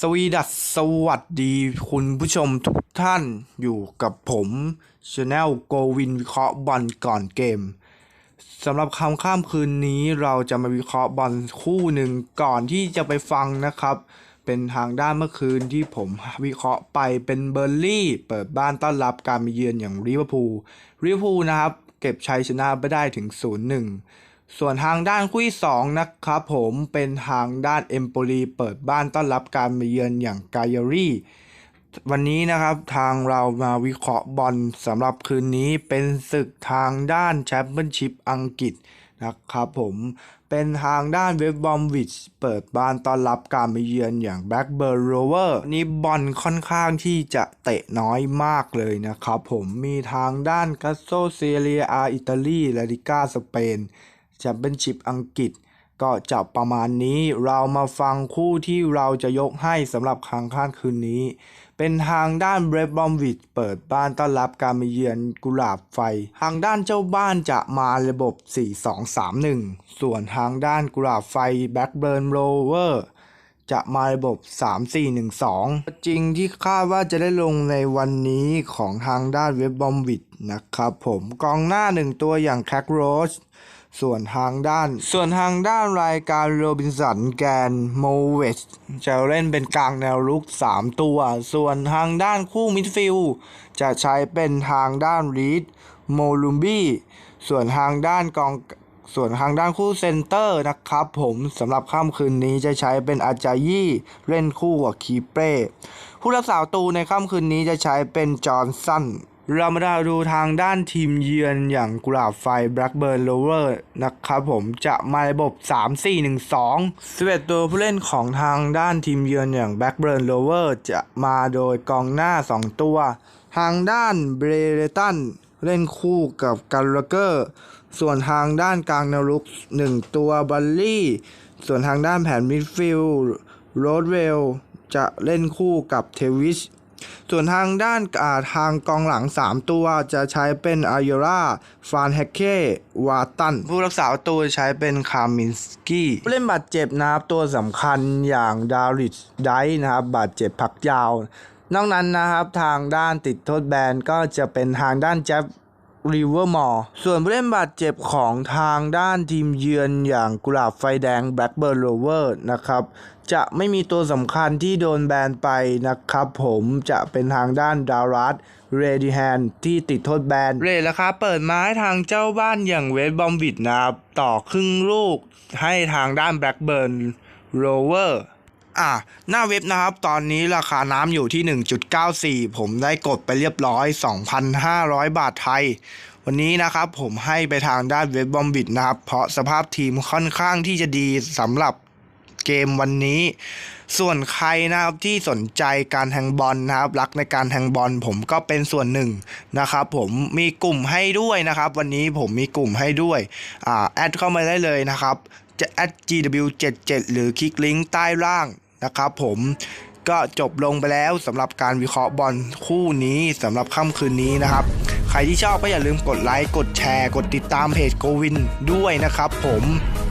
สวีดัสสวัสดีคุณผู้ชมทุกท่านอยู่กับผมช anel โกวินวิเคราะห์บอลก่อนเกมสำหรับคำข้ามคืนนี้เราจะมาวิเคราะห์บอลคู่หนึ่งก่อนที่จะไปฟังนะครับ เป็นทางด้านเมื่อคืนที่ผมวิเคราะห์ไปเป็นเบอร์ลี่เปิดบ้านต้อนรับการมาเยือนอย่างลิเวอร์พูลลิเวอร์พูลนะครับ เก็บชัยชนะไปได้ถึง 0-1 ส่วนทางด้านคู่ที่สองนะครับผมเป็นทางด้านเอมโปลีเปิดบ้านต้อนรับการมาเยือนอย่างกายารีวันนี้นะครับทางเรามาวิเคราะห์บอลสำหรับคืนนี้เป็นศึกทางด้านแชมเปี้ยนชิพอังกฤษนะครับผมเป็นทางด้านเวบบอมวิชเปิดบ้านต้อนรับการมาเยือนอย่างแบ็กเบอร์โรเวอร์นี่บอลค่อนข้างที่จะเตะน้อยมากเลยนะครับผมมีทางด้านกัสโซเซเรียอาอิตาลีและลิก้าสเปน แชมเปี้ยนชิพอังกฤษ ก็จะประมาณนี้เรามาฟังคู่ที่เราจะยกให้สำหรับครั้งข้านคืนนี้ เป็นทางด้านเบรดบอมวิดเปิดบ้านต้อนรับการมาเยือนกุหลาบไฟ ทางด้านเจ้าบ้านจะมาระบบ 4-2-3-1 ส่วนทางด้านกุหลาบไฟแบ็กเบิร์นโรเวอร์จะมาระบบ 3-4-1-2 จริงที่คาดว่าจะได้ลงในวันนี้ของทางด้านเว็บบอมวิดนะครับผมกองหน้าหนึ่งตัวอย่างแคคโรส ส่วนทางด้าน ส่วนทางด้านรายการโรบินสันแกนโมเวชจะเล่นเป็นกลางแนวลุก 3 ตัว ส่วนทางด้านคู่มิดฟิลจะใช้เป็นทางด้านรีดโมลุมบี้ส่วนทางด้านกองส่วนทางด้านคู่เซนเตอร์นะครับผมสำหรับค่ำคืนนี้จะใช้เป็นอาจายี่เล่นคู่กับคีเป้ผู้รักษาตูในค่ำคืนนี้จะใช้เป็นจอห์นสัน เรามาดูทางด้านทีมเยือนอย่างกุหลาบไฟ Blackburn Rover นะครับผมจะมาระบบ 3-4-1-2 11 ตัวผู้เล่นของทางด้านทีมเยือนอย่าง Blackburn Rover จะมาโดยกองหน้า 2 ตัว ทางด้านเบรตันเล่นคู่กับการลเกอร์ ส่วนทางด้านกลางนรุก 1 ตัวบัลลี่ ส่วนทางด้านแผนมิดฟิลด์โรดเวลจะเล่นคู่กับเทวิช ส่วนทางด้านอ่าทางกองหลัง 3 ตัวจะใช้เป็นอายุราฟานแฮกเก้วาตัน ผู้รักษาประตูใช้เป็นคามินสกี้ผู้เล่นบาดเจ็บนะครับตัวสำคัญอย่างดาริสไดนะครับบาดเจ็บพักยาว นอกนั้นนะครับทางด้านติดโทษแบนก็จะเป็นทางด้านแจ็บ ริเวอร์มอร์ส่วนผู้เล่นบาดเจ็บของทางด้านทีมเยือนอย่างกุหลาบไฟแดงแบล็กเบิร์ o โรเวอร์นะครับ จะไม่มีตัวสำคัญที่โดนแบนไปนะครับผมจะเป็นทางด้านดารัสเรดิแฮนที่ติดโทษแบน เรทราคาเปิดมาให้ทางเจ้าบ้านอย่างเวสต์บอมวิดนะครับ ต่อครึ่งลูกให้ทางด้านแบล็กเบิร์ o โรเวอร์ อะหน้าเว็บนะครับ ตอนนี้ราคาน้ำอยู่ที่ 1.94 ผมได้กดไปเรียบร้อย 2,500 บาทไทย วันนี้นะครับผมให้ไปทางด้านเว็บบอมบิดนะครับ เพราะสภาพทีมค่อนข้างที่จะดีสำหรับเกมวันนี้ ส่วนใครนะครับที่สนใจการแทงบอลนะครับ รักในการแทงบอลผมก็เป็นส่วนหนึ่งนะครับ ผมมีกลุ่มให้ด้วยนะครับ วันนี้ผมมีกลุ่มให้ด้วยอ่าแอดเข้ามาได้เลยนะครับจะ @gw77 หรือคลิกลิงก์ใต้ล่าง นะครับผมก็จบลงไปแล้วสำหรับการวิเคราะห์บอลคู่นี้สำหรับค่ำคืนนี้นะครับ ใครที่ชอบก็อย่าลืมกดไลค์กดแชร์ กดติดตามเพจโกวินด้วยนะครับผม